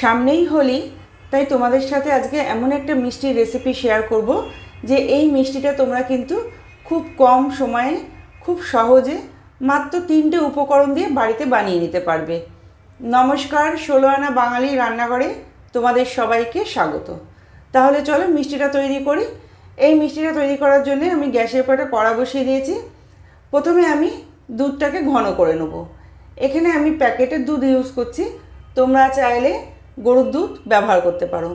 সামনেই হোলি, তাই তোমাদের সাথে আজকে এমন একটা মিষ্টির রেসিপি শেয়ার করব যে এই মিষ্টিটা তোমরা কিন্তু খুব কম সময়ে, খুব সহজে মাত্র তিনটে উপকরণ দিয়ে বাড়িতে বানিয়ে নিতে পারবে। নমস্কার, ষোলো আনা বাঙালি রান্নাঘরে তোমাদের সবাইকে স্বাগত। তাহলে চলো মিষ্টিটা তৈরি করি। এই মিষ্টিটা তৈরি করার জন্য আমি গ্যাসের একটা কড়া বসিয়ে দিয়েছি। প্রথমে আমি দুধটাকে ঘন করে নেব। এখানে আমি প্যাকেটের দুধ ইউজ করছি। তোমরা চাইলে গরুর দুধ ব্যবহার করতে পারো।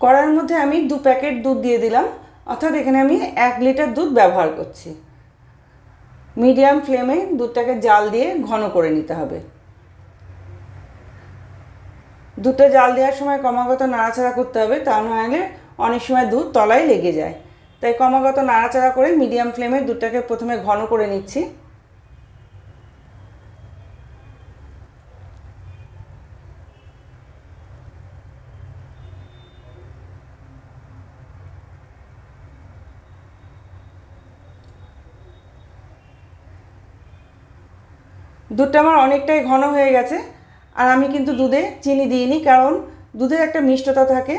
কড়ার মধ্যে আমি দু প্যাকেট দুধ দিয়ে দিলাম। অর্থাৎ এখানে আমি এক লিটার দুধ ব্যবহার করছি। মিডিয়াম ফ্লেমে দুধটাকে জাল দিয়ে ঘন করে নিতে হবে। দুধটা জাল দেওয়ার সময় ক্রমাগত নাড়াচাড়া করতে হবে। তা নাহলে অনেক সময় দুধ তলায় লেগে যায়। তাই ক্রমাগত নাড়াচাড়া করে মিডিয়াম ফ্লেমে দুধটাকে প্রথমে ঘন করে নিচ্ছি। দুধটা আমার অনেকটাই ঘন হয়ে গেছে, আর আমি কিন্তু দুধে চিনি দিইনি, কারণ দুধের একটা মিষ্টতা থাকে।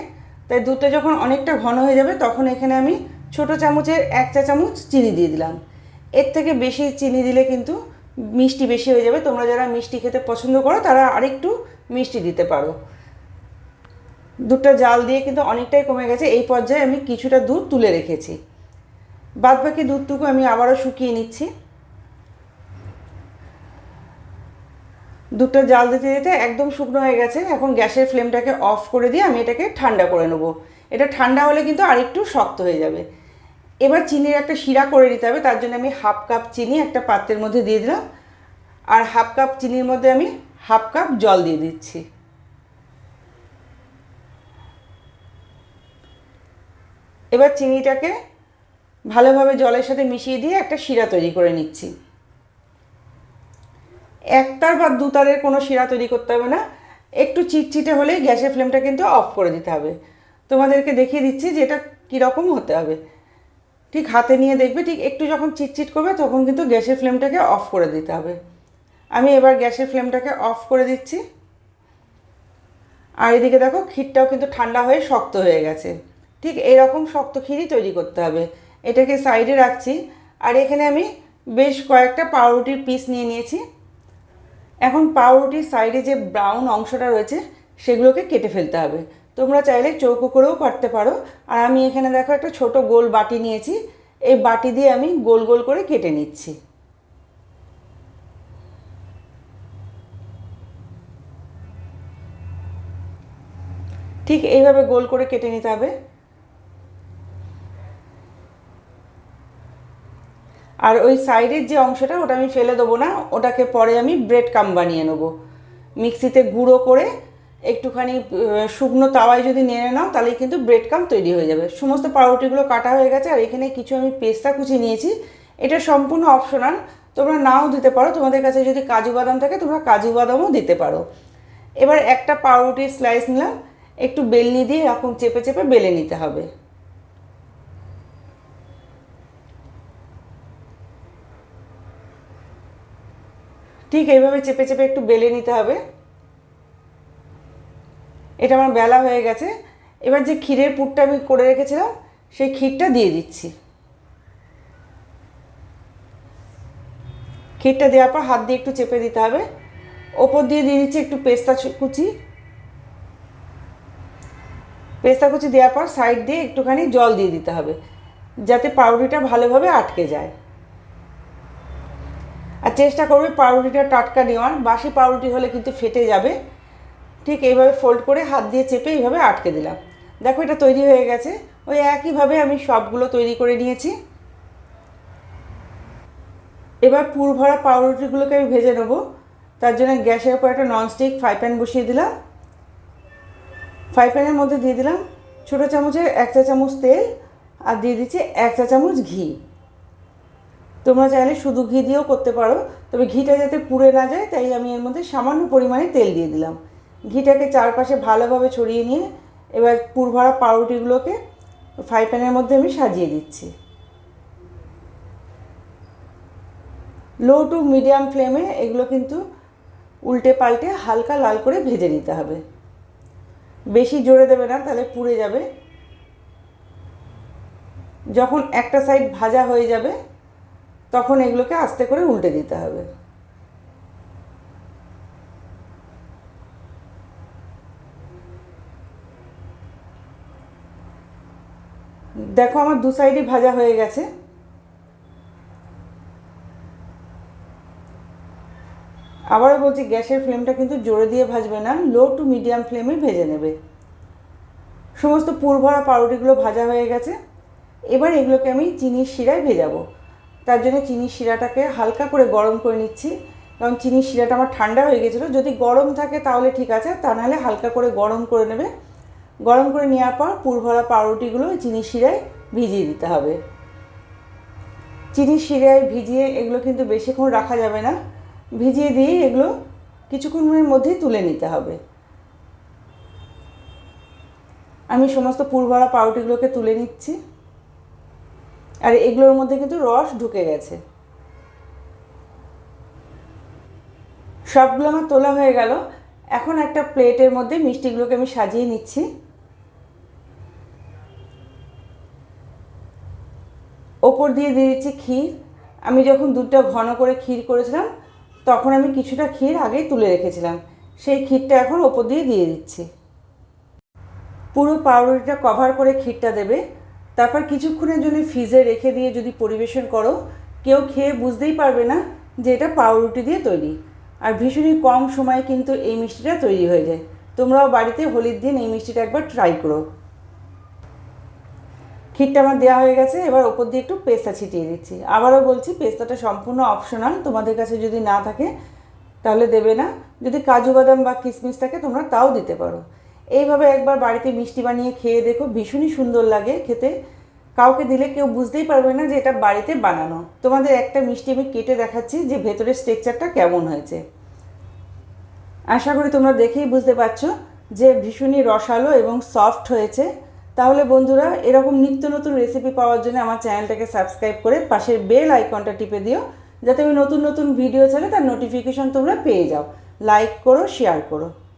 তাই দুধটা যখন অনেকটা ঘন হয়ে যাবে, তখন এখানে আমি ছোট চামচের এক চা চামচ চিনি দিয়ে দিলাম। এর থেকে বেশি চিনি দিলে কিন্তু মিষ্টি বেশি হয়ে যাবে। তোমরা যারা মিষ্টি খেতে পছন্দ করো, তারা আরেকটু মিষ্টি দিতে পারো। দুধটা জাল দিয়ে কিন্তু অনেকটাই কমে গেছে। এই পর্যায়ে আমি কিছুটা দুধ তুলে রেখেছি। বাদ বাকি দুধটুকু আমি আবারও শুকিয়ে নিচ্ছি। দুধটা জাল দিতে দিতে একদম শুকনো হয়ে গেছে। এখন গ্যাসের ফ্লেমটাকে অফ করে দিয়ে আমি এটাকে ঠান্ডা করে নেব। এটা ঠান্ডা হলে কিন্তু আরেকটু শক্ত হয়ে যাবে। এবার চিনির একটা শিরা করে নিতে হবে, তার জন্য আমি হাফ কাপ চিনি একটা পাত্রের মধ্যে দিয়ে দিলাম। আর হাফ কাপ চিনির মধ্যে আমি হাফ কাপ জল দিয়ে দিচ্ছি। এবার চিনিটাকে ভালোভাবে জলের সাথে মিশিয়ে দিয়ে একটা শিরা তৈরি করে নিচ্ছি। একতার বা দুতারের কোনো শিরা তৈরি করতে হবে না। একটু চিটচিটে হলেই গ্যাসের ফ্লেমটা কিন্তু অফ করে দিতে হবে। তোমাদেরকে দেখিয়ে দিচ্ছি যে এটা কীরকম হতে হবে। ঠিক হাতে নিয়ে দেখবে, ঠিক একটু যখন চিটচিট করবে তখন কিন্তু গ্যাসের ফ্লেমটাকে অফ করে দিতে হবে। আমি এবার গ্যাসের ফ্লেমটাকে অফ করে দিচ্ছি। আর এদিকে দেখো, ক্ষীরটাও কিন্তু ঠান্ডা হয়ে শক্ত হয়ে গেছে। ঠিক এরকম শক্ত ক্ষীরই তৈরি করতে হবে। এটাকে সাইডে রাখছি। আর এখানে আমি বেশ কয়েকটা পাউরুটির পিস নিয়ে নিয়েছি। এখন পাউরুটির সাইডে যে ব্রাউন অংশটা রয়েছে, সেগুলোকে কেটে ফেলতে হবে। তোমরা চাইলে চৌকো করেও কাটতে পারো। আর আমি এখানে দেখো একটা ছোট গোল বাটি নিয়েছি। এই বাটি দিয়ে আমি গোল গোল করে কেটে নিচ্ছি। ঠিক এইভাবে গোল করে কেটে নিতে হবে। আর ওই সাইডের যে অংশটা, ওটা আমি ফেলে দেবো না, ওটাকে পরে আমি ব্রেড কাম বানিয়ে নেব। মিক্সিতে গুঁড়ো করে একটুখানি শুকনো তাওয়ায় যদি নেড়ে নাও তাহলে কিন্তু ব্রেড কাম তৈরি হয়ে যাবে। সমস্ত পাউরুটিগুলো কাটা হয়ে গেছে, আর এখানে কিছু আমি পেস্তা কুচি নিয়েছি। এটা সম্পূর্ণ অপশনাল, তোমরা নাও দিতে পারো। তোমাদের কাছে যদি কাজু বাদাম থাকে, তোমরা কাজু বাদামও দিতে পারো। এবার একটা পাউরুটির স্লাইস নিলাম, একটু বেলনি দিয়ে এরকম চেপে চেপে বেলে নিতে হবে। ঠিক এইভাবে চেপে চেপে একটু বেলে নিতে হবে। এটা আমার বেলা হয়ে গেছে। এবার যে ক্ষীরের পুরটা আমি করে রেখেছিলাম, সেই ক্ষীরটা দিয়ে দিচ্ছি। ক্ষীরটা দেওয়ার পর হাত দিয়ে একটু চেপে দিতে হবে। ওপর দিয়ে দিয়ে দিচ্ছি একটু পেস্তা কুচি। পেস্তা কুচি দেওয়ার পর সাইড দিয়ে একটুখানি জল দিয়ে দিতে হবে, যাতে পাউরুটিটা ভালোভাবে আটকে যায়। আর চেষ্টা করবে পাউরুটিটা টাটকা নেওয়ার। বাসি পাউরুটি হলে কিন্তু ফেটে যাবে। ঠিক এইভাবে ফোল্ড করে হাত দিয়ে চেপে এইভাবে আটকে দিলাম। দেখো এটা তৈরি হয়ে গেছে। ওই একইভাবে আমি সবগুলো তৈরি করে নিয়েছি। এবার পুর ভরা পাউরুটিগুলোকে আমি ভেজে নেব। তার জন্য গ্যাসের উপর একটা ননস্টিক ফ্রাই প্যান বসিয়ে দিলাম। ফ্রাই প্যানের মধ্যে দিয়ে দিলাম ছোটো চামচের এক চা চামচ তেল আর দিয়ে দিচ্ছি এক চা চামচ ঘি। তোমরা চাইলে শুধু ঘি দিয়েও করতে পারো। তবে ঘিটা যাতে পুড়ে না যায়, তাই আমি এর মধ্যে সামান্য পরিমাণে তেল দিয়ে দিলাম। ঘিটাকে চারপাশে ভালোভাবে ছড়িয়ে নিয়ে এবার পুর ভরা পাউরুটিগুলোকে ফ্রাই প্যানের মধ্যে আমি সাজিয়ে দিচ্ছি। লো টু মিডিয়াম ফ্লেমে এগুলো কিন্তু উল্টে পাল্টে হালকা লাল করে ভেজে নিতে হবে। বেশি জোরে দেবে না, তাহলে পুড়ে যাবে। যখন একটা সাইড ভাজা হয়ে যাবে তখন এগুলোকে আস্তে করে উল্টে দিতে হবে। দেখো আমার দু সাইডই ভাজা হয়ে গেছে। আবারও বলছি, গ্যাসের ফ্লেমটা কিন্তু জোরে দিয়ে ভাজবে না, লো টু মিডিয়াম ফ্লেমে ভেজে নেবে। সমস্ত পুরভরা পাউরুটিগুলো ভাজা হয়ে গেছে। এবার এগুলোকে আমি চিনির শিরায় ভেজাবো। তার জন্য চিনির শিরাটাকে হালকা করে গরম করে নিচ্ছি। কারণ চিনির শিরাটা আমার ঠান্ডা হয়ে গেছিল। যদি গরম থাকে তাহলে ঠিক আছে, তা নাহলে হালকা করে গরম করে নেবে। গরম করে নেওয়ার পর পুরভরা পাউরুটিগুলো চিনি শিরায় ভিজিয়ে দিতে হবে। চিনি শিরায় ভিজিয়ে এগুলো কিন্তু বেশিক্ষণ রাখা যাবে না। ভিজিয়ে দিয়ে এগুলো কিছুক্ষণের মধ্যেই তুলে নিতে হবে। আমি সমস্ত পুরভরা পাউরুটিগুলোকে তুলে নিচ্ছি। আর এগুলোর মধ্যে কিন্তু রস ঢুকে গেছে। সবগুলো আমার তোলা হয়ে গেল। এখন একটা প্লেটের মধ্যে মিষ্টিগুলোকে আমি সাজিয়ে নিচ্ছি। ওপর দিয়ে দিয়ে দিচ্ছি ক্ষীর। আমি যখন দুধটা ঘন করে ক্ষীর করেছিলাম, তখন আমি কিছুটা ক্ষীর আগেই তুলে রেখেছিলাম। সেই ক্ষীরটা এখন ওপর দিয়ে দিয়ে দিচ্ছি। পুরো পাউরুটিটা কভার করে ক্ষীরটা দেবে। তারপর কিছুক্ষণের জন্য ফ্রিজে রেখে দিয়ে যদি পরিবেশন করো, কেউ খেয়ে বুঝতেই পারবে না যে এটা পাউরুটি দিয়ে তৈরি। আর ভীষণই কম সময়ে কিন্তু এই মিষ্টিটা তৈরি হয়ে যায়। তোমরাও বাড়িতে হোলির দিন এই মিষ্টিটা একবার ট্রাই করো। ক্ষীরটা আমার দেওয়া হয়ে গেছে, এবার ওপর দিয়ে একটু পেস্তা ছিটিয়ে দিচ্ছি। আবারও বলছি, পেস্তাটা সম্পূর্ণ অপশনাল তোমাদের কাছে যদি না থাকে, তাহলে দেবে না। যদি কাজু বাদাম বা কিশমিশ থাকে, তোমরা তাও দিতে পারো। এইভাবে একবার বাড়িতে মিষ্টি বানিয়ে খেয়ে দেখো, ভীষণই সুন্দর লাগে খেতে। কাউকে দিলে কেউ বুঝতেই পারবে না যে এটা বাড়িতে বানানো। তোমাদের একটা মিষ্টি আমি কেটে দেখাচ্ছি যে ভেতরের স্ট্রেকচারটা কেমন হয়েছে। আশা করি তোমরা দেখেই বুঝতে পারছ যে ভীষণই রসালো এবং সফট হয়েছে। তাহলে বন্ধুরা, এরকম নিত্য নতুন রেসিপি পাওয়ার জন্য আমার চ্যানেলটাকে সাবস্ক্রাইব করে পাশের বেল আইকনটা টিপে দিও, যাতে আমি নতুন নতুন ভিডিও ছাড়লে তার নোটিফিকেশন তোমরা পেয়ে যাও। লাইক করো শেয়ার করো।